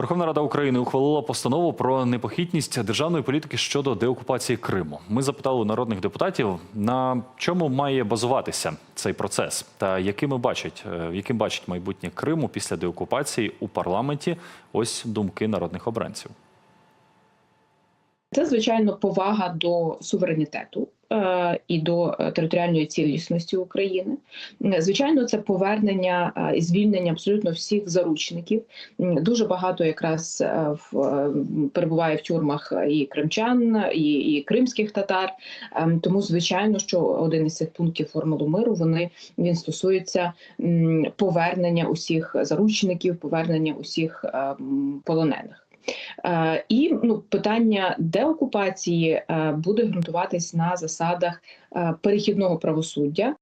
Верховна Рада України ухвалила постанову про непохитність державної політики щодо деокупації Криму. Ми запитали у народних депутатів, на чому має базуватися цей процес, та якими бачать, е, яким бачить майбутнє Криму після деокупації у парламенті. Ось думки народних обранців. Це звичайно повага до суверенітету е, і до е, територіальної цілісності України. Звичайно, це повернення е, і звільнення абсолютно всіх заручників. Дуже багато якраз в, перебуває в тюрмах і кримчан, і, і кримських татар. Ем, Тому, звичайно, що один із цих пунктів формули миру вони він стосується повернення усіх заручників, повернення усіх е, полонених. Е, І ну, питання деокупації е, буде ґрунтуватись на засадах е, перехідного правосуддя.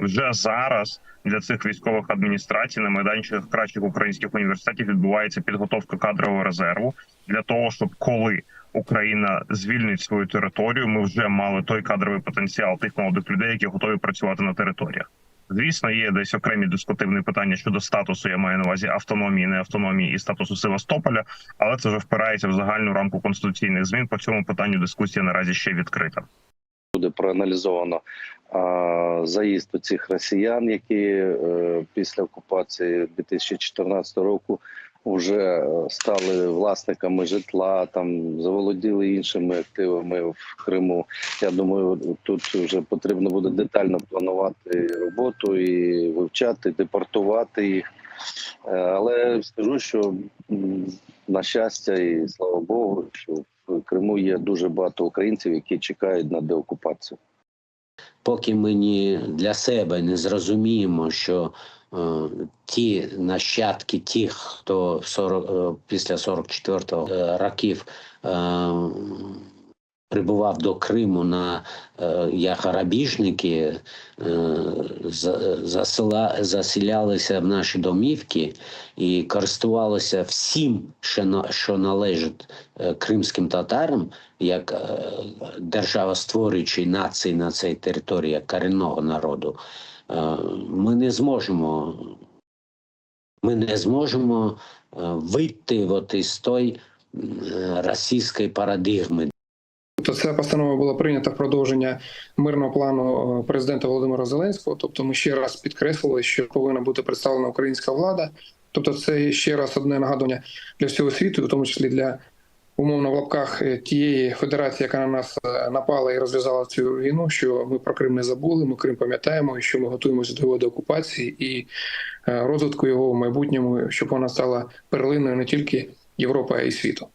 вже зараз для цих військових адміністрацій на майданчиках кращих українських університетів відбувається підготовка кадрового резерву для того, щоб коли Україна звільнить свою територію, ми вже мали той кадровий потенціал тих молодих людей, які готові працювати на територіях. Звісно, є десь окремі дискутивні питання щодо статусу. Я маю на увазі автономії, не автономії і статусу Севастополя, але це вже впирається в загальну рамку конституційних змін. По цьому питанню дискусія наразі ще відкрита. буде проаналізовано а, заїзд у цих росіян, які е, після окупації 2014 року вже е, стали власниками житла, там заволоділи іншими активами в Криму. Я думаю, тут вже потрібно буде детально планувати роботу і вивчати, депортувати їх. Е, Але скажу, що на щастя і слава Богу, що в Криму є дуже багато українців, які чекають на деокупацію. поки ми ні для себе не зрозуміємо, що ті нащадки тих, хто 40, е, після 44-го е, років е, прибував до Криму на е, як грабіжники, е, засила, заселялися в наші домівки і користувалися всім, що, на, що належить е, кримським татарам, як е, державостворюючій нації на цій території як корінного народу, е, ми не зможемо. Ми не зможемо е, вийти от із той е, російської парадигми, Тобто ця постанова була прийнята в продовження мирного плану е, президента Володимира Зеленського. Тобто, ми ще раз підкреслили, що повинна бути представлена українська влада. Тобто, це ще раз одне нагадування для всього світу, в тому числі для умовно в лапках е, тієї федерації, яка на нас е, напала і розв'язала цю війну. Що ми про Крим не забули, ми Крим пам'ятаємо, що ми готуємося до його деокупації і е, розвитку його в майбутньому, щоб вона стала перлиною не тільки Європи, а й світу.